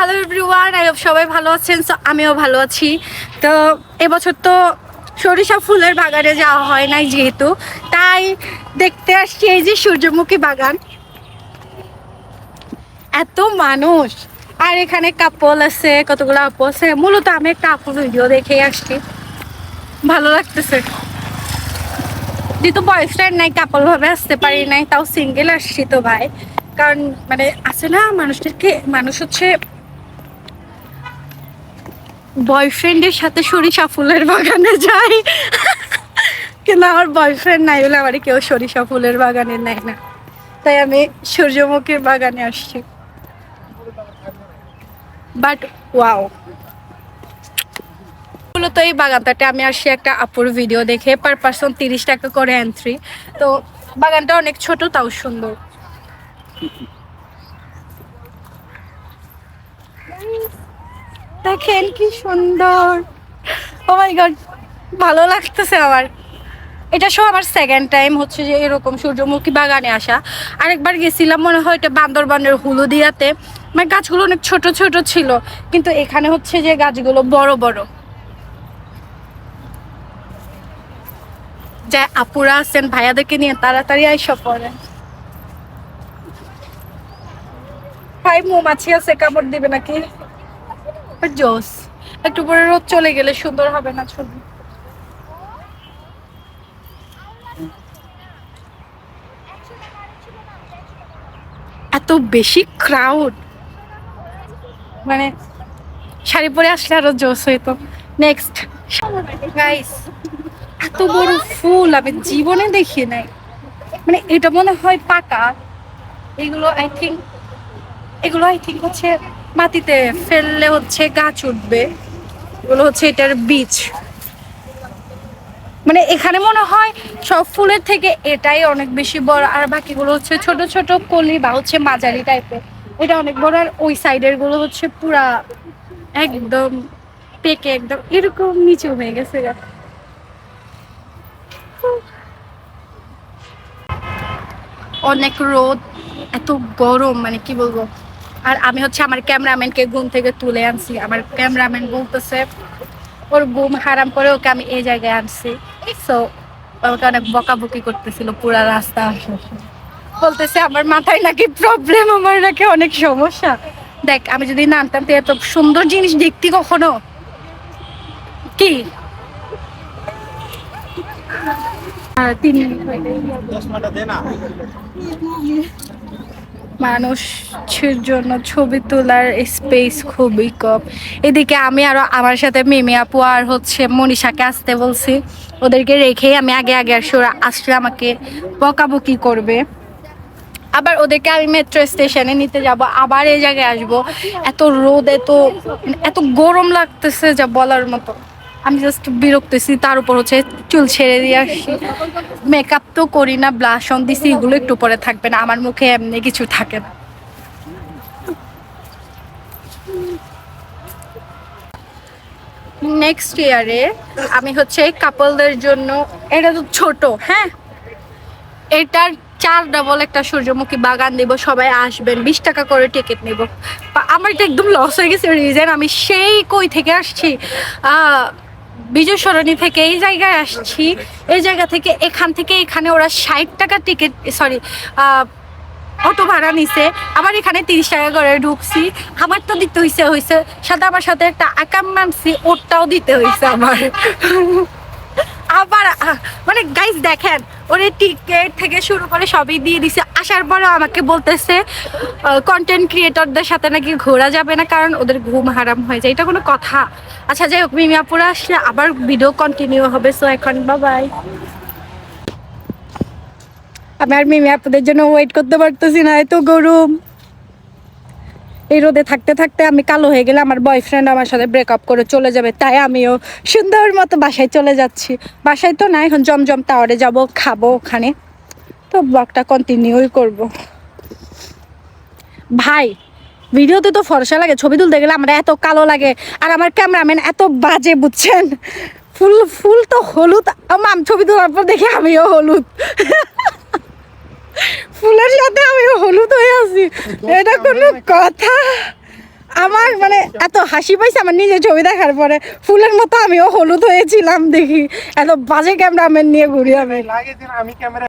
Hello everyone I সবাই ভালো আছেন। সো আমিও ভালো আছি। তো, এবছর তো সরিষা ফুলের বাগানে যাওয়া হয় নাই যেহেতু। তাই দেখতে আসছি এই যে সূর্যমুখী বাগান। এত মানুষ। আর এখানে কাপল আছে, কতগুলো আপু আছে। মূলত আমি একটা আপুর ভিডিও দেখে আসছি। ভালো লাগতেছে। যেহেতু বয়ফ্রেন্ড নাই কাপল ভাবে আসতে পারি নাই, তাও সিঙ্গেল আসছি তো ভাই। কারণ মানে আছে না মানুষদেরকে মানুষ হচ্ছে বয়ফ্রেন্ডের সাথে সরিষা ফুলের বাগানে যাই। কিন্তু আমার বয়ফ্রেন্ড নাই বলে আমার কেউ সরিষা ফুলের বাগানে নেয় না। তাই আমি সূর্যমুখীর বাগানে আসছি। বাট ওয়াও মূলত এই বাগানটাতে আমি আসছি একটা আপুর ভিডিও দেখে। পার পার্সন তিরিশ টাকা করে এন্ট্রি তো বাগানটা অনেক ছোট, তাও সুন্দর। দেখেন কি সুন্দর। ও মাই গড ভালো লাগতেছে আমার। এটা সব আমার সেকেন্ড টাইম হচ্ছে যে এরকম সূর্যমুখী বাগানে আসা। আরেকবার গেছিলাম, মনে হয় এটা বান্দরবানের হুলুদিয়াতে। মানে গাছগুলো অনেক ছোট ছোট ছিল, কিন্তু এখানে হচ্ছে যে গাছগুলো বড় বড়। যা আপুরা আছেন, ভাইয়াদেরকে নিয়ে তাড়াতাড়ি আইসা পড়ে। ভাই, মৌমাছি আছে, কামড় দিবে নাকি? জোস একটু পরে রোদ চলে গেলে সুন্দর হবে না ছবি। এত বেশি ক্রাউড মানে শাড়ি পরে আসলে আরও জোস হইতো নেক্সট গাইস এত বড় ফুল আমি জীবনে দেখি নাই। মানে এটা মনে হয় পাকা। এগুলো আই থিঙ্ক এগুলো আই থিঙ্ক হচ্ছে মাটিতে ফেললে হচ্ছে গাছ উঠবে। এগুলো হচ্ছে এটার বীজ। মানে এখানে মনে হয় সব ফুলের থেকে এটাই অনেক বেশি বড়, আর বাকিগুলো হচ্ছে ছোট ছোট কলি বা হচ্ছে মাঝারি টাইপের। এটা অনেক বড়, আর ওই সাইডেরগুলো হচ্ছে পুরা একদম পেকে একদম এরকম নিচু হয়ে গেছে অনেক রোদ, এত গরম মানে কি বলব? আর আমি হচ্ছে আমার ক্যামেরাম্যানকে ঘুম থেকে তুলে আনছি। আমার ক্যামেরাম্যান বলতেছে, ওর ঘুম হারাম করে ওকে আমি এই জায়গায় আনছি। সো আমাকে অনেক বকাবকি করতেছিল পুরা রাস্তা বলতেছে, আমার মাথায় নাকি প্রবলেম আমার নাকি অনেক সমস্যা। দেখ, আমি যদি নামতাম তো এত সুন্দর জিনিস দেখতি কখনো? কি? তিন। মানুষের জন্য ছবি তোলার স্পেস খুবই কম। এদিকে আমি আরও আমার সাথে মিমি আপু আর হচ্ছে মনীষাকে আসতে বলছি। ওদেরকে রেখেই আমি আগে আগে আসি ওরা আসলে আমাকে বকাবকি করবে। আবার ওদেরকে আমি মেট্রো স্টেশনে নিতে যাব, আবার এই জায়গায় আসব। এত রোদ, এত এত গরম লাগতেছে যা বলার মতো। আমি জাস্ট বিরক্তেছি তার উপর হচ্ছে চুল ছেড়ে দিয়ে আসছি মেকআপ তো করি না ব্লাশ অন দিছি, এগুলো একটু পরে থাকবে না, আমার মুখে এমনি কিছু থাকে না। নেক্সট ইয়ারে আমি হচ্ছে কাপলদের জন্য, এটা তো ছোট হ্যাঁ? এটার চার ডাবল একটা সূর্যমুখী বাগান দেব, সবাই আসবেন, বিশ টাকা করে টিকিট নেব। আমার এটা একদম লস হয়ে গেছে রিজন আমি সেই কই থেকে আসছি? বিজয় সরণি থেকে এই জায়গায় আসছি। এই জায়গা থেকে এখান থেকে এখানে ওরা ষাট টাকা টিকিট সরি অটো ভাড়া নিছে। আবার এখানে তিরিশ টাকা করে ঢুকছি। আমার তো দিতে হইছে হইছে। সাথে আমার সাথে একটা আকাম মানছি ওরটাও দিতে হয়েছে আমার। আবার মানে গাইস দেখেন, ওরে টিকেট থেকে শুরু করে সবই দিয়ে দিছে। আসার পরে আমাকে বলতেছে কন্টেন্ট ক্রিয়েটরদের সাথে নাকি ঘোরা যাবে না, কারণ ওদের ঘুম হারাম হয়ে যায়। এটা কোনো কথা। আচ্ছা যাই হোক মিমিয়াপুরা আসলে আবার ভিডিও কন্টিনিউ হবে সো এখন বাবাই আমি আর মিমি আপুদের জন্য ওয়েট করতে পারতেছি না, এত গরম। এই রোদে থাকতে থাকতে আমি কালো হয়ে গেলে আমার বয়ফ্রেন্ড আমার সাথে ব্রেকআপ করে চলে যাবে। তাই আমিও সুন্দর মতো বাসায় চলে যাচ্ছি। বাসায় তো না, এখন জমজম টাওয়ারে যাব, খাব ওখানে। তো ব্লগটা কন্টিনিউই করব। ভাই, ভিডিওতে তো ফর্সা লাগে, ছবি তুলতে গেলে আমরা এত কালো লাগে। আর আমার ক্যামেরাম্যান এত বাজে, বুঝছেন? ফুল ফুল তো হলুদ। আম ছবি তোলার পর দেখি আমিও হলুদ। ফুলের সাথে আমি হলুদ হয়ে আছি। এটা কোনো কথা। আমার মানে এত হাসি পাইছে, আমার নিজের ছবি দেখার পরে। ফুলের মতো আমিও হলুদ হয়েছিলাম দেখি। এত বাজে ক্যামেরাম্যান নিয়ে ঘুরি আমি আমি ক্যামেরা